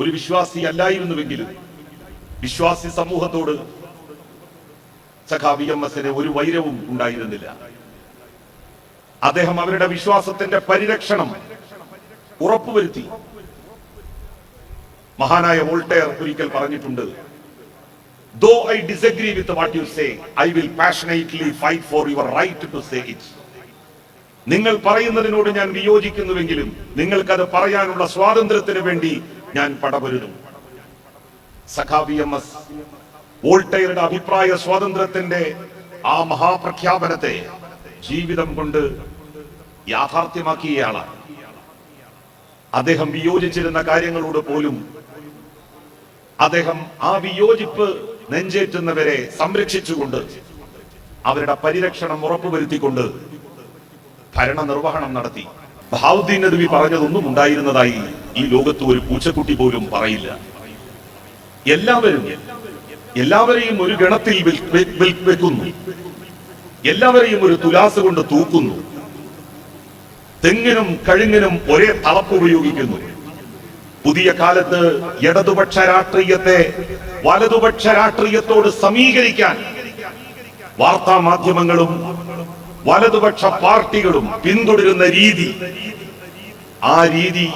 ഒരു വിശ്വാസി അല്ലായിരുന്നുവെങ്കിലും വിശ്വാസി സമൂഹത്തോട് സഖാബി എം എസിന് ഒരു വൈരവും ഉണ്ടായിരുന്നില്ല. അദ്ദേഹം അവരുടെ വിശ്വാസത്തിന്റെ പരിരക്ഷണം ഉറപ്പുവരുത്തി. മഹാനായ വോൾട്ടയർ ഒരിക്കൽ പറഞ്ഞിട്ടുണ്ട് though I disagree with what you say I will passionately fight for your right to say it നിങ്ങൾ പറയുന്നതിനോട് ഞാൻ വിയോജിക്കുന്നുവെങ്കിലും നിങ്ങൾക്കത് പറയാനുള്ള സ്വാതന്ത്ര്യത്തിന് വേണ്ടി ഞാൻ പടപൊരുതും. സഖാബി എം എസ് വോൾട്ടയറുടെ അഭിപ്രായ സ്വാതന്ത്ര്യത്തിന്റെ ആ മഹാപ്രഖ്യാപനത്തെ ജീവിതം കൊണ്ട് യാഥാർത്ഥ്യമാക്കിയയാളാണ് അദ്ദേഹം വിയോജിച്ചിരുന്ന കാര്യങ്ങളോട് പോലും അദ്ദേഹം ആ വിയോജിപ്പ് നെഞ്ചേറ്റുന്നവരെ സംരക്ഷിച്ചുകൊണ്ട് അവരുടെ പരിരക്ഷണം ഉറപ്പുവരുത്തിക്കൊണ്ട് ഭരണനിർവഹണം നടത്തി. ഭാവുദ്ദീൻ നദ്വി പറഞ്ഞതൊന്നും ഉണ്ടായിരുന്നതായി ഈ ലോകത്ത് ഒരു പൂച്ചക്കുട്ടി പോലും പറയില്ല. എല്ലാവരും എല്ലാവരെയും ഒരു ഗണത്തിൽ വെക്കുന്നു. എല്ലാവരെയും ഒരു തുലാസ് കൊണ്ട് തൂക്കുന്നു. തെങ്ങിനും കഴുങ്ങിനും ഒരേ തളപ്പ് ഉപയോഗിക്കുന്നു. പുതിയ കാലത്ത് ഇടതുപക്ഷ രാഷ്ട്രീയത്തെ വലതുപക്ഷ രാഷ്ട്രീയത്തോട് സമീകരിക്കാൻ വാർത്താ മാധ്യമങ്ങളും വലതുപക്ഷ പാർട്ടികളും പിന്തുടരുന്ന രീതി ആ രീതി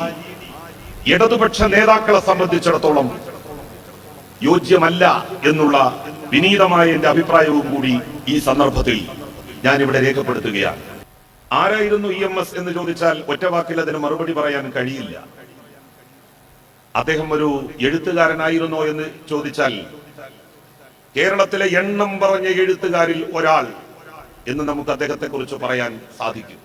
ഇടതുപക്ഷ നേതാക്കളെ സംബന്ധിച്ചിടത്തോളം യോജ്യമല്ല എന്നുള്ള വിനീതമായ എന്റെ അഭിപ്രായവും കൂടി ഈ സന്ദർഭത്തിൽ ഞാൻ ഇവിടെ രേഖപ്പെടുത്തുകയാണ്. ആരായിരുന്നു ഇ എം എസ് എന്ന് ചോദിച്ചാൽ ഒറ്റവാക്കിൽ അതിന് മറുപടി പറയാൻ കഴിയില്ല. അദ്ദേഹം ഒരു എഴുത്തുകാരനായിരുന്നോ എന്ന് ചോദിച്ചാൽ കേരളത്തിലെ എണ്ണം പറഞ്ഞ എഴുത്തുകാരിൽ ഒരാൾ എന്ന് നമുക്ക് അദ്ദേഹത്തെ കുറിച്ച് പറയാൻ സാധിക്കും.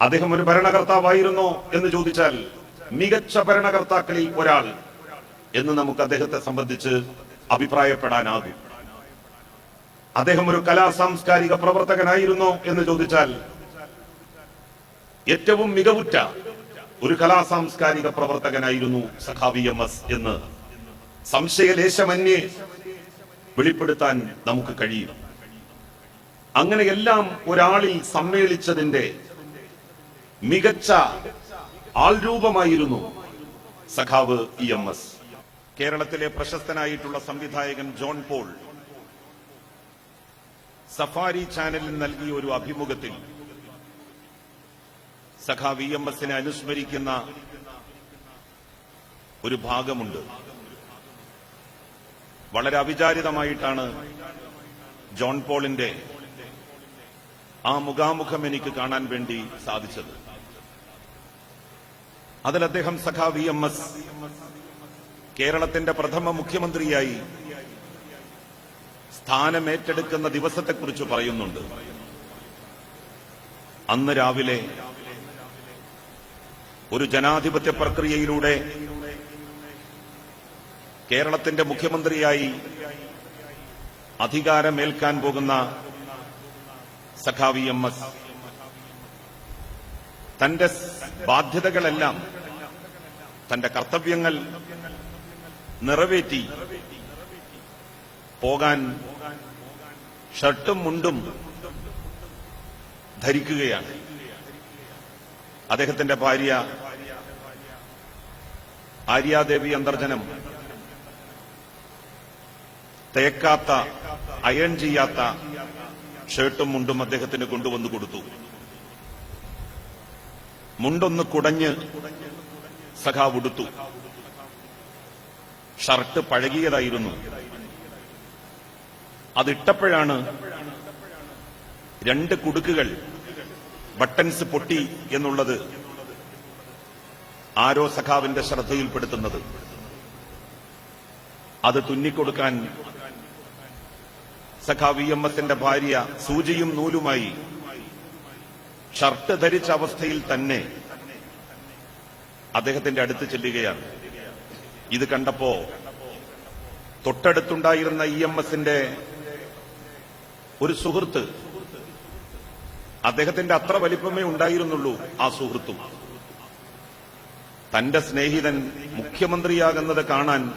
അദ്ദേഹം ഒരു ഭരണകർത്താവായിരുന്നോ എന്ന് ചോദിച്ചാൽ മികച്ച ഭരണകർത്താക്കളിൽ ഒരാൾ എന്ന് നമുക്ക് അദ്ദേഹത്തെ സംബന്ധിച്ച് അഭിപ്രായപ്പെടാനാകും. അദ്ദേഹം ഒരു കലാ സാംസ്കാരിക പ്രവർത്തകനായിരുന്നോ എന്ന് ചോദിച്ചാൽ ഏറ്റവും മികവുറ്റ ഒരു കലാ സാംസ്കാരിക പ്രവർത്തകനായിരുന്നു സഖാവി എം എസ് എന്ന് സംശയലേശമന്യേ വെളിപ്പെടുത്താൻ നമുക്ക് കഴിയും. അങ്ങനെയെല്ലാം ഒരാളിൽ സമ്മേളിച്ചതിന്റെ മികച്ച ആൾരൂപമായിരുന്നു സഖാവ് ഇ എം എസ്. കേരളത്തിലെ പ്രശസ്തനായിട്ടുള്ള സംവിധായകൻ ജോൺ പോൾ സഫാരി ചാനലിൽ നൽകിയ ഒരു അഭിമുഖത്തിൽ സഖാവ് ഇ എം എസിനെ അനുസ്മരിക്കുന്ന ഒരു ഭാഗമുണ്ട്. വളരെ അവിചാരിതമായിട്ടാണ് ജോൺ പോളിന്റെ ആ മുഖാമുഖം എനിക്ക് കാണാൻ വേണ്ടി സാധിച്ചത്. അതിൽ അദ്ദേഹം സഖാവി എം എസ് കേരളത്തിന്റെ പ്രഥമ മുഖ്യമന്ത്രിയായി സ്ഥാനമേറ്റെടുക്കുന്ന ദിവസത്തെക്കുറിച്ച് പറയുന്നുണ്ട്. അന്ന് രാവിലെ ഒരു ജനാധിപത്യ പ്രക്രിയയിലൂടെ കേരളത്തിന്റെ മുഖ്യമന്ത്രിയായി അധികാരമേൽക്കാൻ പോകുന്ന സഖാവി എം എസ് തന്റെ ബാധ്യതകളെല്ലാം തന്റെ കർത്തവ്യങ്ങൾ നിറവേറ്റി പോകാൻ ഷർട്ടും മുണ്ടും ധരിക്കുകയാണ്. അദ്ദേഹത്തിന്റെ ഭാര്യ ആര്യാദേവി അന്തർജനം തേക്കാത്ത അയൺ ചെയ്യാത്ത ഷർട്ടും മുണ്ടും അദ്ദേഹത്തിന് കൊണ്ടുവന്നു കൊടുത്തു. മുണ്ടൊന്ന് കുടഞ്ഞ് സഖാവ് ഉടുത്തു. ഷർട്ട് പഴകിയതായിരുന്നു. അതിട്ടപ്പോഴാണ് രണ്ട് കുടുക്കുകൾ ബട്ടൻസ് പൊട്ടി എന്നുള്ളത് ആരോ സഖാവിന്റെ ശ്രദ്ധയിൽപ്പെടുത്തുന്നത്. അത് തുന്നിക്കൊടുക്കാൻ സഖാവ് ഇ എം എസിന്റെ ഭാര്യ സൂചിയും നൂലുമായി ഷർട്ട് ധരിച്ച അവസ്ഥയിൽ തന്നെ അദ്ദേഹത്തിന്റെ അടുത്ത് ചെല്ലുകയാണ്. ഇത് കണ്ടപ്പോ തൊട്ടടുത്തുണ്ടായിരുന്ന ഇ എം എസിന്റെ ഒരു സുഹൃത്ത് അദ്ദേഹത്തിന്റെ അത്ര വലിപ്പമേ ഉണ്ടായിരുന്നുള്ളൂ ആ സുഹൃത്തും. തന്റെ സ്നേഹിതൻ മുഖ്യമന്ത്രിയാകുന്നത് കാണാൻ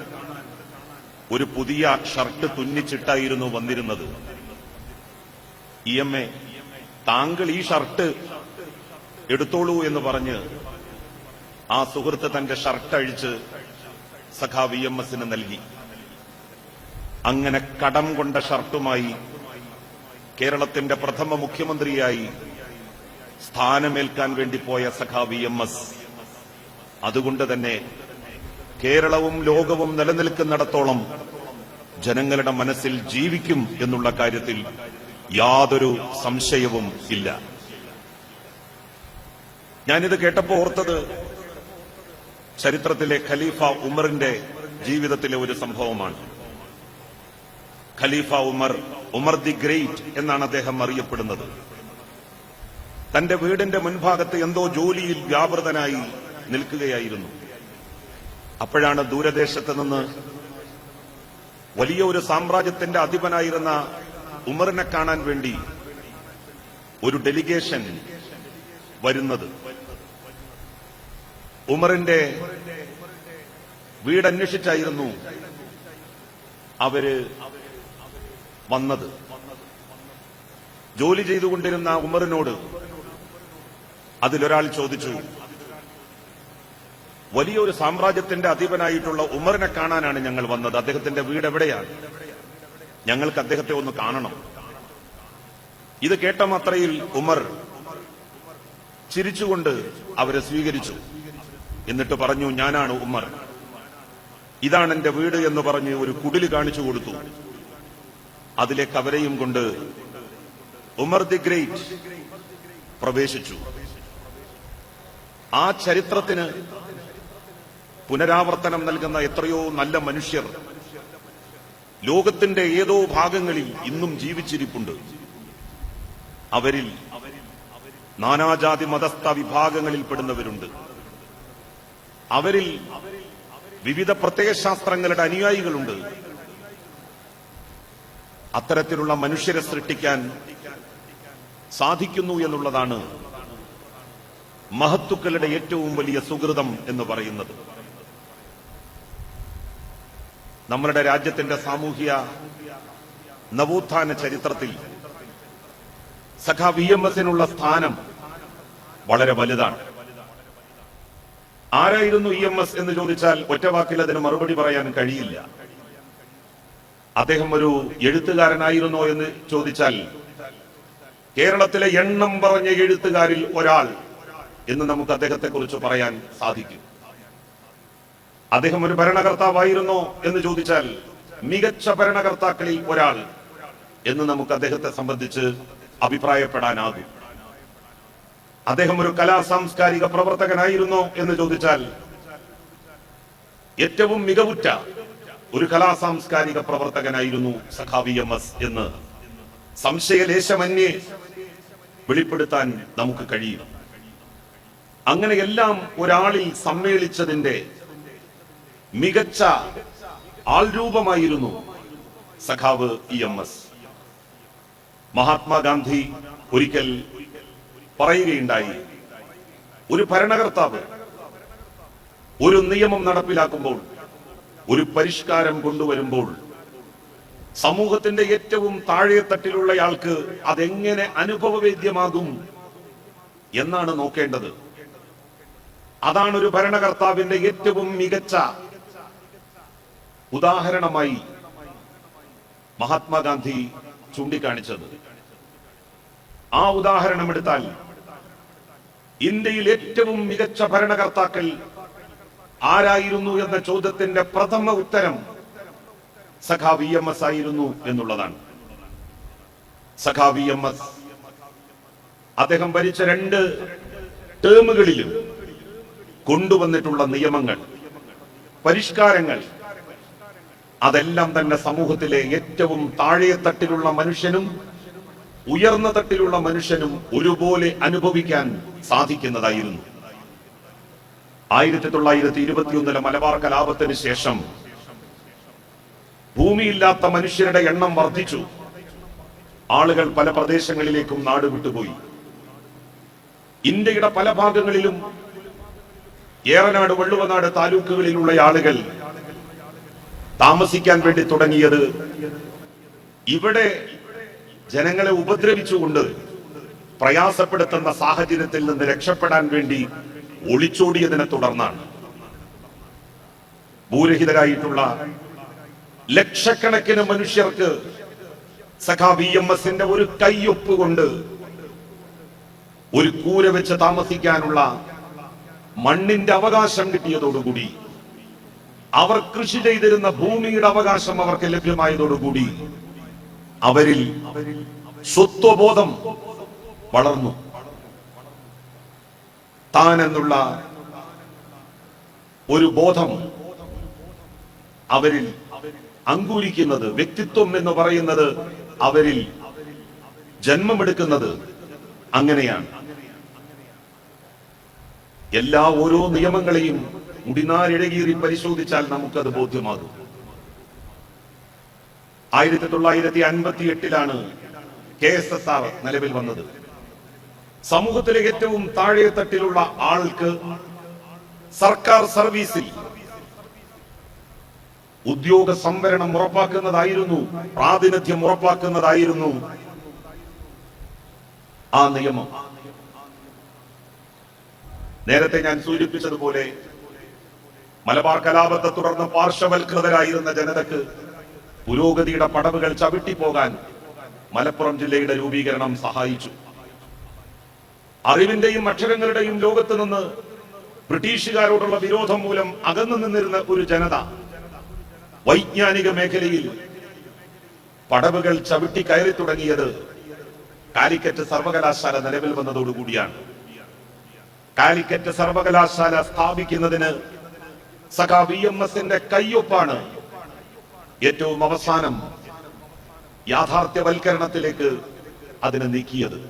ഒരു പുതിയ ഷർട്ട് തുന്നിച്ചിട്ടായിരുന്നു വന്നിരുന്നത്. ഇ എം എ താങ്കൾ ഈ ഷർട്ട് എടുത്തോളൂ എന്ന് പറഞ്ഞ് ആ സുഹൃത്ത് തന്റെ ഷർട്ട് അഴിച്ച് സഖാ വി എം എസിന് നൽകി. അങ്ങനെ കടം കൊണ്ട ഷർട്ടുമായി കേരളത്തിന്റെ പ്രഥമ മുഖ്യമന്ത്രിയായി സ്ഥാനമേൽക്കാൻ വേണ്ടി പോയ സഖാ വി എം എസ്. അതുകൊണ്ട് തന്നെ കേരളവും ലോകവും നിലനിൽക്കുന്നിടത്തോളം ജനങ്ങളുടെ മനസ്സിൽ ജീവിക്കും എന്നുള്ള കാര്യത്തിൽ യാതൊരു സംശയവും ഇല്ല. ഞാനിത് കേട്ടപ്പോ ഓർത്തത് ചരിത്രത്തിലെ ഖലീഫ ഉമറിന്റെ ജീവിതത്തിലെ ഒരു സംഭവമാണ്. ഖലീഫ ഉമർ ഉമർ ദി ഗ്രേറ്റ് എന്നാണ് അദ്ദേഹം അറിയപ്പെടുന്നത്. തന്റെ വീടിന്റെ മുൻഭാഗത്ത് എന്തോ ജോലിയിൽ വ്യാപൃതനായി നിൽക്കുകയായിരുന്നു. അപ്പോഴാണ് ദൂരദേശത്ത് നിന്ന് വലിയ ഒരു സാമ്രാജ്യത്തിന്റെ അധിപനായിരുന്ന ഉമറിനെ കാണാൻ വേണ്ടി ഒരു ഡെലിഗേഷൻ വരുന്നത്. ഉമറിന്റെ വീടന്വേഷിച്ചായിരുന്നു അവർ വന്നത്. ജോലി ചെയ്തുകൊണ്ടിരുന്ന ഉമറിനോട് അതിലൊരാൾ ചോദിച്ചു വലിയൊരു സാമ്രാജ്യത്തിന്റെ അധിപനായിട്ടുള്ള ഉമറിനെ കാണാനാണ് ഞങ്ങൾ വന്നത്. അദ്ദേഹത്തിന്റെ വീട് എവിടെയാണ്? ഞങ്ങൾക്ക് അദ്ദേഹത്തെ ഒന്ന് കാണണം. ഇത് കേട്ട മാത്രയിൽ ഉമർ ചിരിച്ചുകൊണ്ട് അവരെ സ്വീകരിച്ചു. എന്നിട്ട് പറഞ്ഞു ഞാനാണ് ഉമ്മർ. ഇതാണ് എന്റെ വീട് എന്ന് പറഞ്ഞ് ഒരു കുടിൽ കാണിച്ചു കൊടുത്തു. അതിലെ കവരയും കൊണ്ട് ഉമർ ദി ഗ്രേറ്റ് പ്രവേശിച്ചു. ആ ചരിത്രത്തിന് പുനരാവർത്തനം നൽകുന്ന എത്രയോ നല്ല മനുഷ്യർ ലോകത്തിന്റെ ഏതോ ഭാഗങ്ങളിൽ ഇന്നും ജീവിച്ചിരിപ്പുണ്ട്. അവരിൽ നാനാജാതി മതസ്ഥ വിഭാഗങ്ങളിൽ പെടുന്നവരുണ്ട്. അവരിൽ വിവിധ പ്രത്യയശാസ്ത്രങ്ങളുടെ അനുയായികളുണ്ട്. അത്തരത്തിലുള്ള മനുഷ്യരെ സൃഷ്ടിക്കാൻ സാധിക്കുന്നു എന്നുള്ളതാണ് മഹത്തുക്കളുടെ ഏറ്റവും വലിയ സുഹൃതം എന്ന് പറയുന്നത്. നമ്മളുടെ രാജ്യത്തിന്റെ സാമൂഹ്യ നവോത്ഥാന ചരിത്രത്തിൽ സഖാ വി എം എസിനുള്ള സ്ഥാനം വളരെ വലുതാണ്. ആരായിരുന്നു ഇ എം എസ് എന്ന് ചോദിച്ചാൽ ഒറ്റ വാക്കിൽ അതിന് മറുപടി പറയാൻ കഴിയില്ല. അദ്ദേഹം ഒരു എഴുത്തുകാരനായിരുന്നോ എന്ന് ചോദിച്ചാൽ കേരളത്തിലെ എണ്ണം പറഞ്ഞ എഴുത്തുകാരിൽ ഒരാൾ എന്ന് നമുക്ക് അദ്ദേഹത്തെ കുറിച്ച് പറയാൻ സാധിക്കും. അദ്ദേഹം ഒരു ഭരണകർത്താവായിരുന്നോ എന്ന് ചോദിച്ചാൽ മികച്ച ഭരണകർത്താക്കളിൽ ഒരാൾ എന്ന് നമുക്ക് അദ്ദേഹത്തെ സംബന്ധിച്ച് അഭിപ്രായപ്പെടാനാകും. അദ്ദേഹം ഒരു കലാ സാംസ്കാരിക പ്രവർത്തകനായിരുന്നോ എന്ന് ചോദിച്ചാൽ ഏറ്റവും മികവുറ്റ ഒരു കലാ സാംസ്കാരിക പ്രവർത്തകനായിരുന്നു സഖാവി എം എസ് എന്ന് സംശയലേശമന്യേ വെളിപ്പെടുത്താൻ നമുക്ക് കഴിയും. അങ്ങനെയെല്ലാം ഒരാളിൽ സമ്മേളിച്ചതിന്റെ മികച്ച ആൾരൂപമായിരുന്നു സഖാവ് ഇ എം എസ്. മഹാത്മാഗാന്ധി ഒരിക്കൽ പറയുകയുണ്ടായി. ഒരു ഭരണകർത്താവ് ഒരു നിയമം നടപ്പിലാക്കുമ്പോൾ ഒരു പരിഷ്കാരം കൊണ്ടുവരുമ്പോൾ സമൂഹത്തിന്റെ ഏറ്റവും താഴെ തട്ടിലുള്ളയാൾക്ക് അതെങ്ങനെ അനുഭവവേദ്യമാകും എന്നാണ് നോക്കേണ്ടത്. അതാണ് ഒരു ഭരണകർത്താവിന്റെ ഏറ്റവും മികച്ച ഉദാഹരണമായി മഹാത്മാഗാന്ധി ചൂണ്ടിക്കാണിച്ചത്. ആ ഉദാഹരണം എടുത്താൽ ഇന്ത്യയിൽ ഏറ്റവും മികച്ച ഭരണകർത്താക്കൾ ആരായിരുന്നു എന്ന ചോദ്യത്തിന്റെ പ്രഥമ ഉത്തരം സഖാ വി എം എസ് ആയിരുന്നു എന്നുള്ളതാണ്. സഖാ വി എം എസ് അദ്ദേഹം ഭരിച്ച രണ്ട് ടേമുകളിലും കൊണ്ടുവന്നിട്ടുള്ള നിയമങ്ങൾ പരിഷ്കാരങ്ങൾ അതെല്ലാം തന്നെ സമൂഹത്തിലെ ഏറ്റവും താഴെ തട്ടിലുള്ള മനുഷ്യനും ഉയർന്ന തട്ടിലുള്ള മനുഷ്യനും ഒരുപോലെ അനുഭവിക്കാൻ സാധിക്കുന്നതായിരുന്നു. ആയിരത്തി തൊള്ളായിരത്തി ഇരുപത്തിയൊന്നിലെ മലബാർ കലാപത്തിന് ശേഷം ഭൂമിയില്ലാത്ത മനുഷ്യരുടെ എണ്ണം വർദ്ധിച്ചു. ആളുകൾ പല പ്രദേശങ്ങളിലേക്കും നാട് വിട്ടുപോയി. ഇന്ത്യയുടെ പല ഭാഗങ്ങളിലും ഏറനാട് വള്ളുവനാട് താലൂക്കുകളിലുള്ള ആളുകൾ താമസിക്കാൻ വേണ്ടി തുടങ്ങിയത് ഇവിടെ ജനങ്ങളെ ഉപദ്രവിച്ചുകൊണ്ട് പ്രയാസപ്പെടുത്തുന്ന സാഹചര്യത്തിൽ നിന്ന് രക്ഷപ്പെടാൻ വേണ്ടി ഒളിച്ചോടിയതിനെ തുടർന്നാണ് ഭൂരഹിതരായിട്ടുള്ള ലക്ഷക്കണക്കിന് മനുഷ്യർക്ക് സഖാ വി എം എസിന്റെ ഒരു കയ്യൊപ്പ് കൊണ്ട് ഒരു കൂര വെച്ച് താമസിക്കാനുള്ള മണ്ണിന്റെ അവകാശം കിട്ടിയതോടുകൂടി അവർ കൃഷി ചെയ്തിരുന്ന ഭൂമിയുടെ അവകാശം അവർക്ക് ലഭ്യമായതോടുകൂടി അവരിൽ സ്വത്വബോധം വളർന്നു. താൻ എന്നുള്ള ഒരു ബോധം അവരിൽ അങ്കൂരിക്കുന്നത് വ്യക്തിത്വം എന്ന് പറയുന്നത് അവരിൽ ജന്മമെടുക്കുന്നത് അങ്ങനെയാണ്. എല്ലാ ഓരോ നിയമങ്ങളെയും മുടിനാരിഴകീറി പരിശോധിച്ചാൽ നമുക്കത് ബോധ്യമാകും. ആയിരത്തി തൊള്ളായിരത്തി അൻപത്തി എട്ടിലാണ് കെ എസ് എസ് ആർ നിലവിൽ വന്നത്. സമൂഹത്തിലെ ഏറ്റവും താഴെ തട്ടിലുള്ള ആൾക്ക് സർക്കാർ സർവീസിൽ ഉദ്യോഗ സംവരണം ഉറപ്പാക്കുന്നതായിരുന്നു പ്രാതിനിധ്യം ഉറപ്പാക്കുന്നതായിരുന്നു ആ നിയമം. നേരത്തെ ഞാൻ സൂചിപ്പിച്ചതുപോലെ മലബാർ കലാപത്തെ തുടർന്ന് പാർശ്വവൽകൃതരായിരുന്ന ജനതക്ക് പുരോഗതിയുടെ പടവുകൾ ചവിട്ടിപ്പോകാൻ മലപ്പുറം ജില്ലയുടെ രൂപീകരണം സഹായിച്ചു. അറിവിന്റെയും അക്ഷരങ്ങളുടെയും ലോകത്ത് നിന്ന് ബ്രിട്ടീഷുകാരോടുള്ള വിരോധം മൂലം അകന്നു നിന്നിരുന്ന ഒരു ജനത വൈജ്ഞാനിക മേഖലയിൽ പടവുകൾ ചവിട്ടി കയറി തുടങ്ങിയത് കാലിക്കറ്റ് സർവകലാശാല നിലവിൽ വന്നതോടുകൂടിയാണ് കാലിക്കറ്റ് സർവകലാശാല സ്ഥാപിക്കുന്നതിന് സഖാ വി എം എസിന്റെ കയ്യൊപ്പാണ് ഏറ്റവും അവസാനം യാഥാർത്ഥ്യവൽക്കരണത്തിലേക്ക് അതിനെ നീക്കിയത്.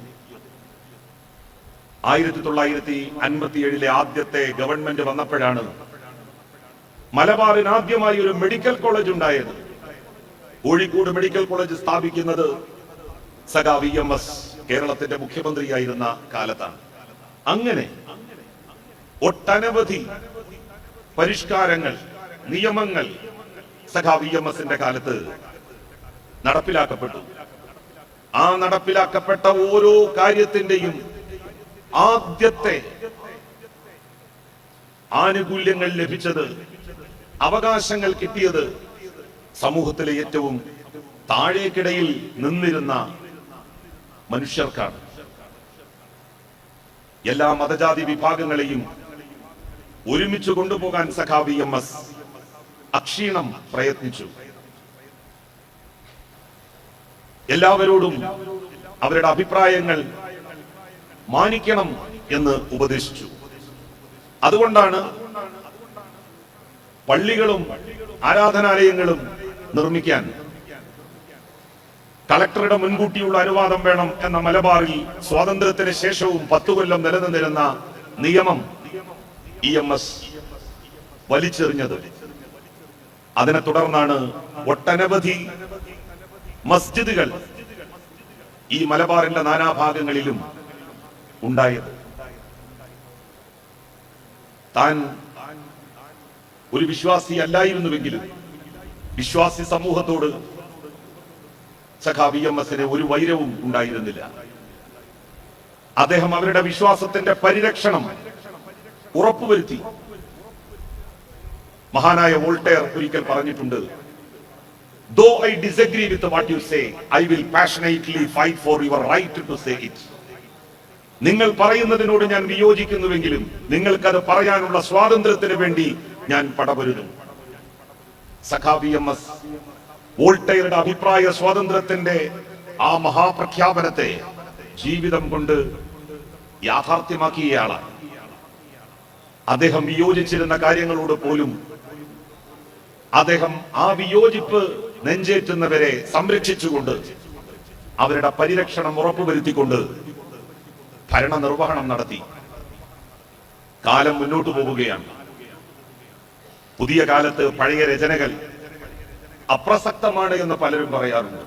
ആയിരത്തി തൊള്ളായിരത്തി അൻപത്തി ഏഴിലെ ആദ്യത്തെ ഗവൺമെന്റ് വന്നപ്പോഴാണ് മലബാറിന് ആദ്യമായി ഒരു മെഡിക്കൽ കോളേജ് ഉണ്ടായത്. കോഴിക്കോട് മെഡിക്കൽ കോളേജ് സ്ഥാപിക്കുന്നത് സഖാ വി എം എസ് കേരളത്തിന്റെ മുഖ്യമന്ത്രിയായിരുന്ന കാലത്താണ്. അങ്ങനെ ഒട്ടനവധി പരിഷ്കാരങ്ങൾ നിയമങ്ങൾ സഖാ വി എം എസിന്റെ കാലത്ത് നടപ്പിലാക്കപ്പെട്ടു. ആ നടപ്പിലാക്കപ്പെട്ട ഓരോ കാര്യത്തിന്റെയും ആദ്യത്തെ ആനുകൂല്യങ്ങൾ ലഭിച്ചത് അവകാശങ്ങൾ കിട്ടിയത് സമൂഹത്തിലെ ഏറ്റവും താഴേക്കിടയിൽ നിന്നിരുന്ന മനുഷ്യർക്കാണ്. എല്ലാ മതജാതി വിഭാഗങ്ങളെയും ഒരുമിച്ച് കൊണ്ടുപോകാൻ സഖാവി എം എസ് അക്ഷീണം പ്രയത്നിച്ചു. എല്ലാവരോടും അവരുടെ അഭിപ്രായങ്ങൾ മാനിക്കണം എന്ന് ഉപദേശിച്ചു. അതുകൊണ്ടാണ് പള്ളികളും ആരാധനാലയങ്ങളും നിർമ്മിക്കാൻ കളക്ടറുടെ മുൻകൂട്ടിയുള്ള അനുവാദം വേണം എന്ന മലബാറിൽ സ്വാതന്ത്ര്യത്തിന് ശേഷവും പത്തു കൊല്ലം നിലനിന്നിരുന്ന നിയമം ഇ എം എസ് വലിച്ചെറിഞ്ഞത്. അതിനെ തുടർന്നാണ് ഒട്ടനവധി മസ്ജിദുകൾ ഈ മലബാറിന്റെ നാനാഭാഗങ്ങളിലും ഉണ്ടായത്. താൻ ഒരു വിശ്വാസി അല്ലായിരുന്നുവെങ്കിലും വിശ്വാസി സമൂഹത്തോട് സഖാ വി എം എസിന് ഒരു വൈരവും ഉണ്ടായിരുന്നില്ല. അദ്ദേഹം അവരുടെ വിശ്വാസത്തിന്റെ പരിരക്ഷണം ഉറപ്പുവരുത്തി. മഹാനായ വോൾട്ടയർ ഒരിക്കൽ പറഞ്ഞിട്ടുണ്ട് though I disagree with what you say I will passionately fight for your right to say it നിങ്ങൾ പറയുന്നതിനോട് ഞാൻ വിയോജിക്കുന്നുവെങ്കിലും നിങ്ങൾക്കത് പറയാനുള്ള സ്വാതന്ത്ര്യത്തിന് വേണ്ടി ഞാൻ പടപൊരുതും. സഖാബി എം എസ് വോൾട്ടയറുടെ അഭിപ്രായ സ്വാതന്ത്ര്യത്തിന്റെ ആ മഹാപ്രഖ്യാപനത്തെ ജീവിതം കൊണ്ട് യാഥാർത്ഥ്യമാക്കിയയാളാണ് അദ്ദേഹം വിയോജിച്ചിരുന്ന കാര്യങ്ങളോട് പോലും അദ്ദേഹം ആ വിയോജിപ്പ് നെഞ്ചേറ്റുന്നവരെ സംരക്ഷിച്ചുകൊണ്ട് അവരുടെ പരിരക്ഷണം ഉറപ്പുവരുത്തിക്കൊണ്ട് ഭരണനിർവഹണം നടത്തി. കാലം മുന്നോട്ട് പോവുകയാണ്. പുതിയ കാലത്ത് പഴയ രചനകൾ അപ്രസക്തമാണ് എന്ന് പലരും പറയാറുണ്ട്.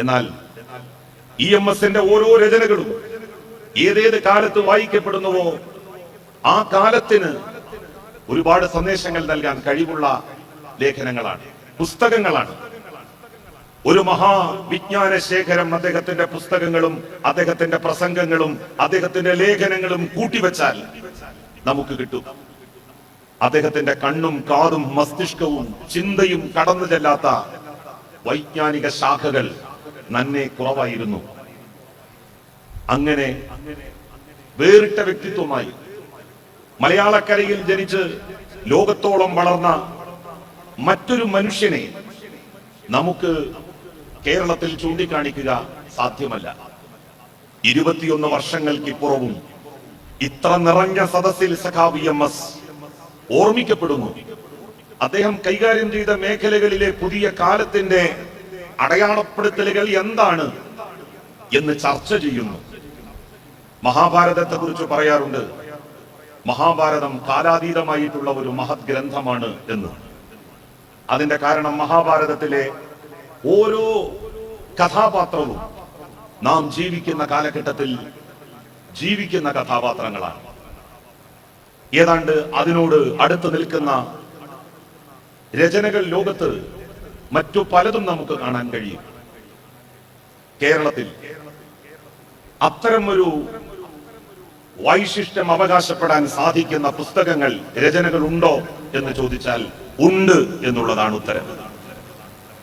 എന്നാൽ ഇ എം എസിന്റെ ഓരോ രചനകളും ഏതേത് കാലത്ത് വായിക്കപ്പെടുന്നുവോ ആ കാലത്തിന് ഒരുപാട് സന്ദേശങ്ങൾ നൽകാൻ കഴിവുള്ള ലേഖനങ്ങളാണ് പുസ്തകങ്ങളാണ്. ഒരു മഹാ വിജ്ഞാന ശേഖരം അദ്ദേഹത്തിന്റെ പുസ്തകങ്ങളും അദ്ദേഹത്തിന്റെ പ്രസംഗങ്ങളും അദ്ദേഹത്തിന്റെ ലേഖനങ്ങളും കൂട്ടിവെച്ചാൽ നമുക്ക് കിട്ടും. അദ്ദേഹത്തിന്റെ കണ്ണും കാതും മസ്തിഷ്കവും ചിന്തയും കടന്നു ചെല്ലാത്ത വൈജ്ഞാനിക ശാഖകൾ നന്നെ കുറവായിരുന്നു. അങ്ങനെ വേറിട്ട വ്യക്തിത്വമായി മലയാളക്കരയിൽ ജനിച്ച് ലോകത്തോളം വളർന്ന മറ്റൊരു മനുഷ്യനെ നമുക്ക് കേരളത്തിൽ ചൂണ്ടിക്കാണിക്കുക സാധ്യമല്ല. ഇരുപത്തിയൊന്ന് വർഷങ്ങൾക്കിപ്പുറവും ഇത്ര നിറഞ്ഞ സദസ്സിൽ സഖാവ് എം എസ് ഓർമ്മിക്കപ്പെടുന്നു. അദ്ദേഹം കൈകാര്യം ചെയ്ത മേഖലകളിലെ പുതിയ കാലത്തിന്റെ അടയാളപ്പെടുത്തലുകൾ എന്താണ് എന്ന് ചർച്ച ചെയ്യുന്നു. മഹാഭാരതത്തെ കുറിച്ച് പറയാറുണ്ട് മഹാഭാരതം കാലാതീതമായിട്ടുള്ള ഒരു മഹത് ഗ്രന്ഥമാണ് എന്ന്. അതിന്റെ കാരണം മഹാഭാരതത്തിലെ ഓരോ കഥാപാത്രവും നാം ജീവിക്കുന്ന കാലഘട്ടത്തിൽ ജീവിക്കുന്ന കഥാപാത്രങ്ങളാണ്. ഏതാണ്ട് അതിനോട് അടുത്ത് നിൽക്കുന്ന രചനകൾ ലോകത്ത് മറ്റു പലതും നമുക്ക് കാണാൻ കഴിയും. കേരളത്തിൽ അത്തരം ഒരു വൈശിഷ്ട്യം അവകാശപ്പെടാൻ സാധിക്കുന്ന പുസ്തകങ്ങൾ രചനകൾ ഉണ്ടോ എന്ന് ചോദിച്ചാൽ ഉണ്ട് എന്നുള്ളതാണ് ഉത്തരം.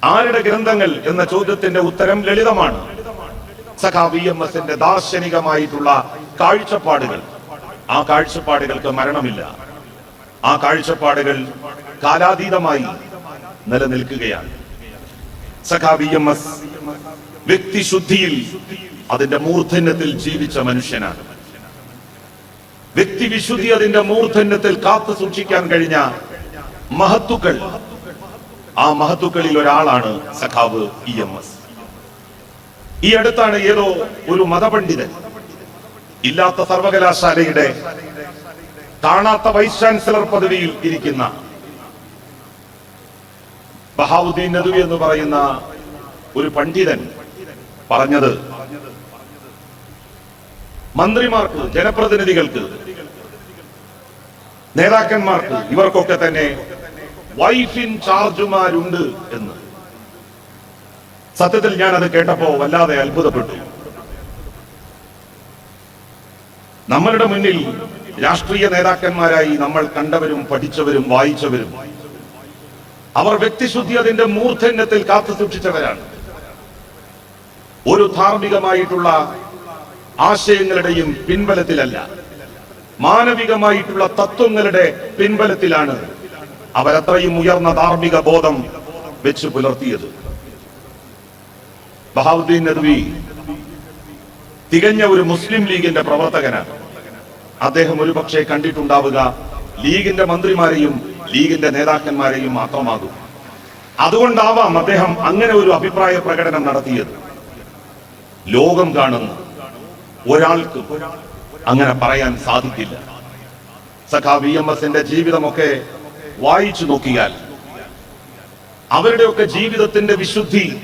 ആരുടെ ഗ്രന്ഥങ്ങൾ എന്ന ചോദ്യത്തിന്റെ ഉത്തരം ലളിതമാണ്. സഖാ ദാർശനികമായിട്ടുള്ള കാഴ്ചപ്പാടുകൾ. ആ കാഴ്ചപ്പാടുകൾക്ക് മരണമില്ല. ആ കാഴ്ചപ്പാടുകൾ കാലാതീതമായി നിലനിൽക്കുകയാണ്. സഖാ വി എം എസ് വ്യക്തിശുദ്ധിയിൽ അതിന്റെ മൂർധന്യത്തിൽ ജീവിച്ച മനുഷ്യനാണ്. വ്യക്തിവിശുദ്ധി അതിന്റെ മൂർധന്യത്തിൽ കാത്തു സൂക്ഷിക്കാൻ കഴിഞ്ഞ മഹത്തുക്കൾ. ആ മഹത്തുക്കളിൽ ഒരാളാണ് സഖാവ് ഇ എം എസ്. ഈ അടുത്താണ് ഏതോ ഒരു മതപണ്ഡിതൻ. ഇല്ലാത്ത സർവകലാശാലയുടെ താണാത്ത വൈസ് ചാൻസലർ പദവിയിൽ ഇരിക്കുന്ന ബഹാവുദ്ദീൻ നദുവി എന്ന് പറയുന്ന ഒരു പണ്ഡിതൻ പറഞ്ഞത് മന്ത്രിമാർക്ക് ജനപ്രതിനിധികൾക്ക് നേതാക്കന്മാർക്ക് ഇവർക്കൊക്കെ തന്നെ വൈഫ് ഇൻ ചാർജുമാരുണ്ട് എന്ന്. സത്യത്തിൽ ഞാൻ അത് കേട്ടപ്പോ വല്ലാതെ അത്ഭുതപ്പെട്ടു. നമ്മളുടെ മുന്നിൽ രാഷ്ട്രീയ നേതാക്കന്മാരായി നമ്മൾ കണ്ടവരും പഠിച്ചവരും വായിച്ചവരും. അവർ വ്യക്തിശുദ്ധി അതിന്റെ മൂർധന്യത്തിൽ കാത്തു സൂക്ഷിച്ചവരാണ്. ഒരു ധാർമ്മികമായിട്ടുള്ള ആശയങ്ങളുടെയും പിൻബലത്തിലല്ല മാനവികമായിട്ടുള്ള തത്വങ്ങളുടെ പിൻബലത്തിലാണ് അവരത്രയും ഉയർന്ന ധാർമ്മിക ബോധം വെച്ച് പുലർത്തിയത്. ബഹാവുദ്ദീൻ നദ്വി തികഞ്ഞ ഒരു മുസ്ലിം ലീഗിന്റെ പ്രവർത്തകനാണ്. അദ്ദേഹം ഒരുപക്ഷെ കണ്ടിട്ടുണ്ടാവുക ലീഗിന്റെ മന്ത്രിമാരെയും ലീഗിന്റെ നേതാക്കന്മാരെയും മാത്രമാകും. അതുകൊണ്ടാവാം അദ്ദേഹം അങ്ങനെ ഒരു അഭിപ്രായ പ്രകടനം നടത്തിയത്. ലോകം കാണുന്ന ഒരാൾക്ക് അങ്ങനെ പറയാൻ സാധിക്കില്ല. സഖാ വി എം എസിന്റെ ജീവിതമൊക്കെ വായിച്ചു നോക്കിയാൽ അവരുടെയൊക്കെ ജീവിതത്തിന്റെ വിശുദ്ധി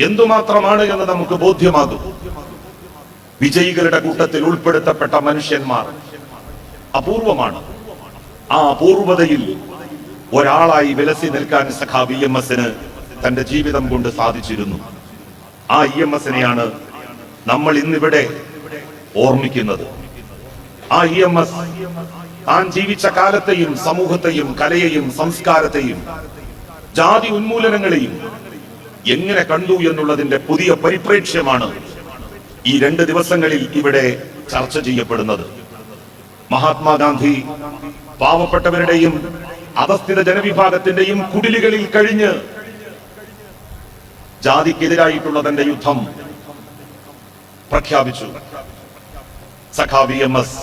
എന്തുമാത്രമാണ് എന്ന് നമുക്ക് ബോധ്യമാകും. വിജയികളുടെ കൂട്ടത്തിൽ ഉൾപ്പെടുത്തപ്പെട്ട മനുഷ്യന്മാർ അപൂർവമാണ്. ആ അപൂർവതയിൽ ഒരാളായി വിലസി നിൽക്കാൻ സഖാ വി എം എസിന് തന്റെ ജീവിതം കൊണ്ട് സാധിച്ചിരുന്നു. ആ ഇ എം എസിനെയാണ് നമ്മൾ ഇന്നിവിടെ ഓർമ്മിക്കുന്നത്. ആ ഇ എം എസ് താൻ ജീവിച്ച കാലത്തെയും സമൂഹത്തെയും കലയെയും സംസ്കാരത്തെയും ജാതി ഉന്മൂലനങ്ങളെയും എങ്ങനെ കണ്ടു എന്നുള്ളതിന്റെ പുതിയ പരിപ്രേക്ഷ്യമാണ് ഈ രണ്ട് ദിവസങ്ങളിൽ ഇവിടെ ചർച്ച ചെയ്യപ്പെടുന്നത്. മഹാത്മാഗാന്ധി പാവപ്പെട്ടവരുടെയും അധസ്ഥിത ജനവിഭാഗത്തിന്റെയും കുടിലുകളിൽ കഴിഞ്ഞ് ജാതിക്കെതിരായിട്ടുള്ള തന്റെ യുദ്ധം പ്രഖ്യാപിച്ചു. സഖാവി എം എസ്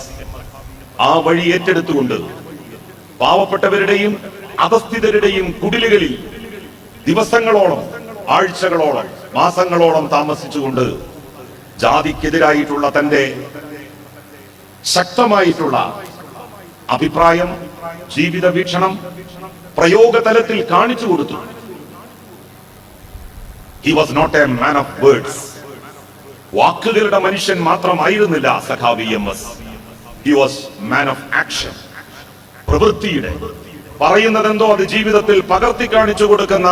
ആ വഴി ഏറ്റെടുത്തുകൊണ്ട് പാവപ്പെട്ടവരുടെയും അധസ്ഥിതരുടെയും കുടിലുകളിൽ ദിവസങ്ങളോളം ആഴ്ചകളോളം മാസങ്ങളോളം താമസിച്ചുകൊണ്ട് ജാതിക്കെതിരായിട്ടുള്ള തന്റെ ശക്തമായിട്ടുള്ള അഭിപ്രായം ജീവിത വീക്ഷണം പ്രയോഗതലത്തിൽ കാണിച്ചു കൊടുത്തു. He was not a man of words വാക്കുകളുടെ മനുഷ്യൻ മാത്രമായിരുന്നില്ല സഖാവി M S. He was man of action പ്രവൃത്തിയുടെ പറയുന്നത് എന്തോ അത് ജീവിതത്തിൽ പകർത്തി കാണിച്ചു കൊടുക്കുന്ന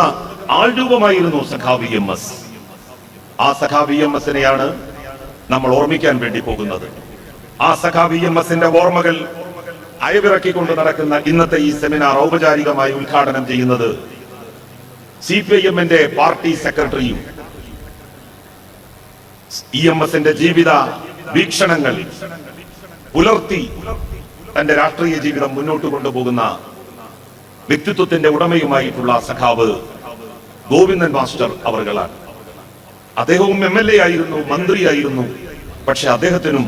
ആൾരൂപമായിരുന്നു സഖാവി എം എസ്. ആ സഖാവി എം എസിനെയാണ് നമ്മൾ ഓർമ്മിക്കാൻ വേണ്ടി പോകുന്നത്. ആ സഖാവി എം എസിന്റെ ഓർമ്മകൾ അയവിറക്കിക്കൊണ്ട് നടക്കുന്ന ഇന്നത്തെ ഈ സെമിനാർ ഔപചാരികമായി ഉദ്ഘാടനം ചെയ്യുന്നത് സി പി ഐ എമ്മിന്റെ പാർട്ടി സെക്രട്ടറിയും ഇ എം എസിന്റെ ജീവിത വീക്ഷണങ്ങൾ പുലർത്തി തന്റെ രാഷ്ട്രീയ ജീവിതം മുന്നോട്ട് കൊണ്ടുപോകുന്ന വ്യക്തിത്വത്തിന്റെ ഉടമയുമായിട്ടുള്ള സഖാവ് ഗോവിന്ദൻ മാസ്റ്റർ അവർകളാണ് അദ്ദേഹവും എം എൽ എ ആയിരുന്നു മന്ത്രിയായിരുന്നു. പക്ഷെ അദ്ദേഹത്തിനും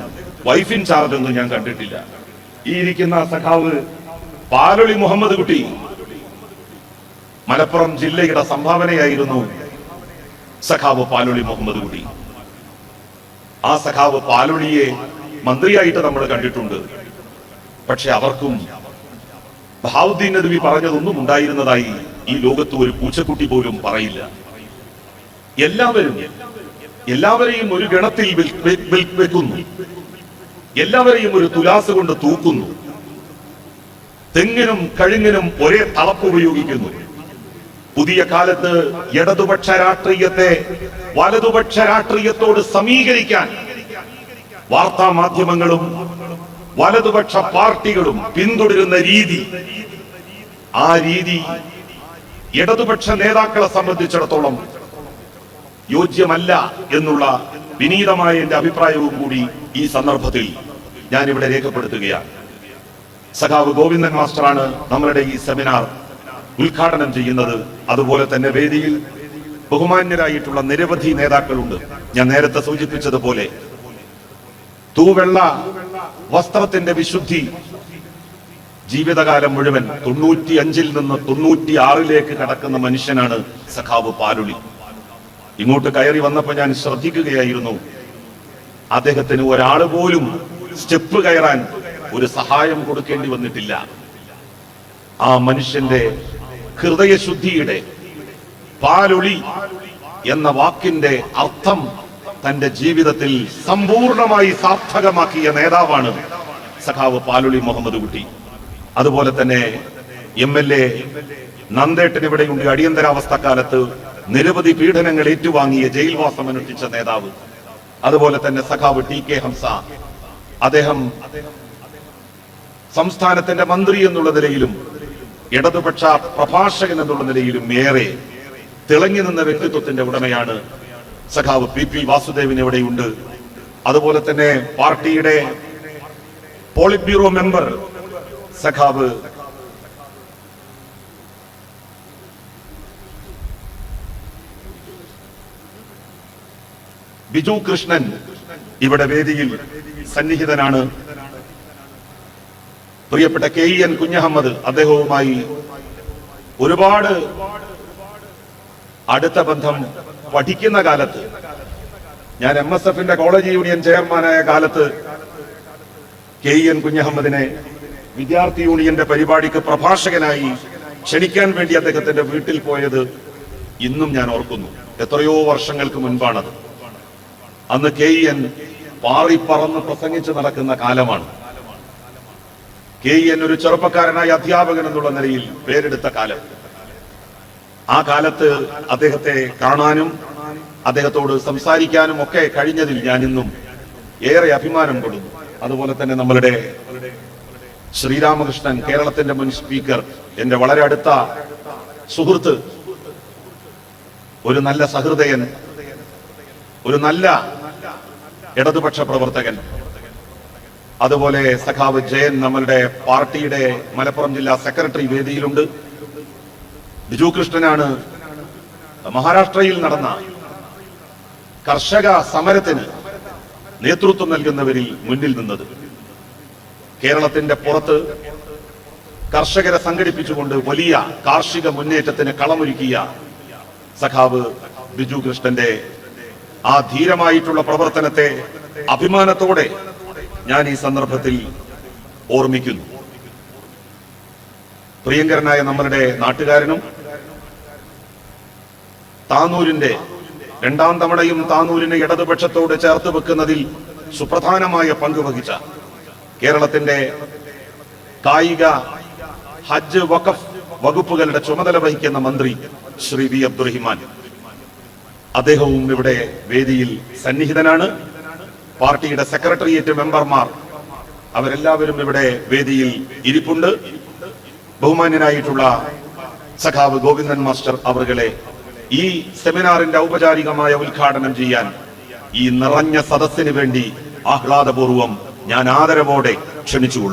വൈഫ് ഇൻ ചാർജ് ഒന്നും ഞാൻ കണ്ടിട്ടില്ല. ഈ ഇരിക്കുന്ന സഖാവ് പാലൊളി മുഹമ്മദ് കുട്ടി മലപ്പുറം ജില്ലയുടെ സംഭാവനയായിരുന്നു സഖാവ് പാലൊളി മുഹമ്മദ് കുട്ടി. ആ സഖാവ് പാലൊളിയെ മന്ത്രിയായിട്ട് നമ്മൾ കണ്ടിട്ടുണ്ട്. പക്ഷെ അവർക്കും ബഹാവുദ്ദീൻ നദ്വി പറഞ്ഞതൊന്നും ഉണ്ടായിരുന്നതായി ഈ ലോകത്ത് ഒരു പൂച്ചക്കുട്ടി പോലും പറയില്ല. എല്ലാവരും എല്ലാവരെയും ഒരു ഗണത്തിൽ വെക്കുന്നു. എല്ലാവരെയും ഒരു തുലാസ് കൊണ്ട് തൂക്കുന്നു. തെങ്ങിനും കഴുങ്ങിനും ഒരേ തളപ്പ് ഉപയോഗിക്കുന്നു. പുതിയ കാലത്ത് ഇടതുപക്ഷ രാഷ്ട്രീയത്തെ വലതുപക്ഷ രാഷ്ട്രീയത്തോട് സമീകരിക്കാൻ വാർത്താ മാധ്യമങ്ങളും വലതുപക്ഷ പാർട്ടികളും പിന്തുടരുന്ന രീതി. ആ രീതി ഇടതുപക്ഷ നേതാക്കളെ സംബന്ധിച്ചിടത്തോളം യോജ്യമല്ല എന്നുള്ള വിനീതമായ എന്റെ അഭിപ്രായവും കൂടി ഈ സന്ദർഭത്തിൽ ഞാൻ ഇവിടെ രേഖപ്പെടുത്തുകയാണ്. സഖാവ് ഗോവിന്ദൻ മാസ്റ്ററാണ് നമ്മളുടെ ഈ സെമിനാർ ഉദ്ഘാടനം ചെയ്യുന്നത്. അതുപോലെ തന്നെ വേദിയിൽ ബഹുമാന്യരായിട്ടുള്ള നിരവധി നേതാക്കളുണ്ട്. ഞാൻ നേരത്തെ സൂചിപ്പിച്ചതുപോലെ തൂവെള്ള വസ്ത്രത്തിന്റെ വിശുദ്ധി. ജീവിതകാലം മുഴുവൻ തൊണ്ണൂറ്റി അഞ്ചിൽ നിന്ന് തൊണ്ണൂറ്റി ആറിലേക്ക് കടക്കുന്ന മനുഷ്യനാണ് സഖാവ് പാലുളി ഇങ്ങോട്ട് കയറി വന്നപ്പോൾ ഞാൻ ശ്രദ്ധിക്കുകയായിരുന്നു. അദ്ദേഹത്തിന് ഒരാൾ പോലും സ്റ്റെപ്പ് കയറാൻ ഒരു സഹായം കൊടുക്കേണ്ടി വന്നിട്ടില്ല. ആ മനുഷ്യന്റെ ഹൃദയശുദ്ധിയുടെ പാലൊളി എന്ന വാക്കിന്റെ അർത്ഥം തന്റെ ജീവിതത്തിൽ സമ്പൂർണമായി സാർത്ഥകമാക്കിയ നേതാവാണ് സഖാവ് പാലുളി മുഹമ്മദ് കുട്ടി. അതുപോലെ തന്നെ എം എൽ എ നന്ദേട്ടൻ ഇവിടെയുണ്ട്. അടിയന്തരാവസ്ഥ കാലത്ത് നിരവധി പീഡനങ്ങൾ ഏറ്റുവാങ്ങിയ ജയിൽവാസം അനുഷ്ഠിച്ച നേതാവ്. അതുപോലെ തന്നെ സഖാവ് ടി കെ ഹംസ. അദ്ദേഹം സംസ്ഥാനത്തിന്റെ മന്ത്രി എന്നുള്ള നിലയിലും ഇടതുപക്ഷ പ്രഭാഷകൻ എന്നുള്ള നിലയിലും ഏറെ തിളങ്ങി നിന്ന വ്യക്തിത്വത്തിന്റെ ഉടമയാണ് സഖാവ് പി പി വാസുദേവൻ ഇവിടെയുണ്ട് അതുപോലെ തന്നെ പാർട്ടിയുടെ പോളിറ്റ് ബ്യൂറോ മെമ്പർ സഖാവ് ബിജു കൃഷ്ണൻ ഇവിടെ വേദിയിൽ സന്നിഹിതനാണ്. പ്രിയപ്പെട്ട കെ ഇ എൻ കുഞ്ഞഹമ്മദ് അദ്ദേഹവുമായി ഒരുപാട് അടുത്ത ബന്ധം പഠിക്കുന്ന കാലത്ത് ഞാൻ എം എസ് എഫിന്റെ കോളേജ് യൂണിയൻ ചെയർമാനായ കാലത്ത് കെ എൻ കുഞ്ഞഹമ്മദിനെ വിദ്യാർത്ഥി യൂണിയന്റെ പരിപാടിക്ക് പ്രഭാഷകനായി ക്ഷണിക്കാൻ വേണ്ടി അദ്ദേഹത്തിന്റെ വീട്ടിൽ പോയത് ഇന്നും ഞാൻ ഓർക്കുന്നു. എത്രയോ വർഷങ്ങൾക്ക് മുൻപാണത്. അന്ന് കെ എൻ പാറിപ്പറന്ന് പ്രസംഗിച്ച് നടക്കുന്ന കാലമാണ്. കെ എൻ ഒരു ചെറുപ്പക്കാരനായ അധ്യാപകൻ എന്നുള്ള നിലയിൽ പേരെടുത്ത കാലം. ആ കാലത്ത് അദ്ദേഹത്തെ കാണാനും അദ്ദേഹത്തോട് സംസാരിക്കാനും ഒക്കെ കഴിഞ്ഞതിൽ ഞാൻ ഇന്നും ഏറെ അഭിമാനം കൊള്ളുന്നു. അതുപോലെ തന്നെ നമ്മളുടെ ശ്രീരാമകൃഷ്ണൻ കേരളത്തിന്റെ മുൻ സ്പീക്കർ എന്റെ വളരെ അടുത്ത സുഹൃത്ത് ഒരു നല്ല സഹൃദയൻ ഒരു നല്ല ഇടതുപക്ഷ പ്രവർത്തകൻ അതുപോലെ സഖാവ് ജയൻ നമ്മളുടെ പാർട്ടിയുടെ മലപ്പുറം ജില്ലാ സെക്രട്ടറി വേദിയിലുണ്ട്. ബിജു കൃഷ്ണനാണ് മഹാരാഷ്ട്രയിൽ നടന്ന കർഷക സമരത്തിന് നേതൃത്വം നൽകുന്നവരിൽ മുന്നിൽ നിന്നത്. കേരളത്തിന്റെ പുറത്ത് കർഷകരെ സംഘടിപ്പിച്ചുകൊണ്ട് വലിയ കാർഷിക മുന്നേറ്റത്തിന് കളമൊരുക്കിയ സഖാവ് ബിജു കൃഷ്ണന്റെ ആ ധീരമായിട്ടുള്ള പ്രവർത്തനത്തെ അഭിമാനത്തോടെ ഞാൻ ഈ സന്ദർഭത്തിൽ ഓർമ്മിക്കുന്നു. പ്രിയങ്കരനായ നമ്മളുടെ നാട്ടുകാരനും താനൂരിന്റെ രണ്ടാം തവണയും താനൂരിനെ ഇടതുപക്ഷത്തോട് ചേർത്ത് വെക്കുന്നതിൽ സുപ്രധാനമായ പങ്ക് വഹിച്ച കേരളത്തിന്റെ കായിക ഹജ്ജ് വഖഫ് വകുപ്പുകളുടെ ചുമതല വഹിക്കുന്ന മന്ത്രി ശ്രീ വി അബ്ദുറഹിമാൻ. അദ്ദേഹവും ഇവിടെ വേദിയിൽ സന്നിഹിതനാണ്. പാർട്ടിയുടെ സെക്രട്ടേറിയറ്റ് മെമ്പർമാർ അവരെല്ലാവരും ഇവിടെ വേദിയിൽ ഇരിപ്പുണ്ട്. ബഹുമാന്യനായിട്ടുള്ള സഖാവ് ഗോവിന്ദൻ മാസ്റ്റർ അവറുകളെ ഈ സെമിനാറിന്റെ ഔപചാരികമായ ഉദ്ഘാടനം ചെയ്യാൻ ഈ നിറഞ്ഞ സദസ്സിന് വേണ്ടി ആഹ്ലാദപൂർവം ഞാൻ ആദരവോടെ ക്ഷണിച്ചുകൊള്ളുന്നു.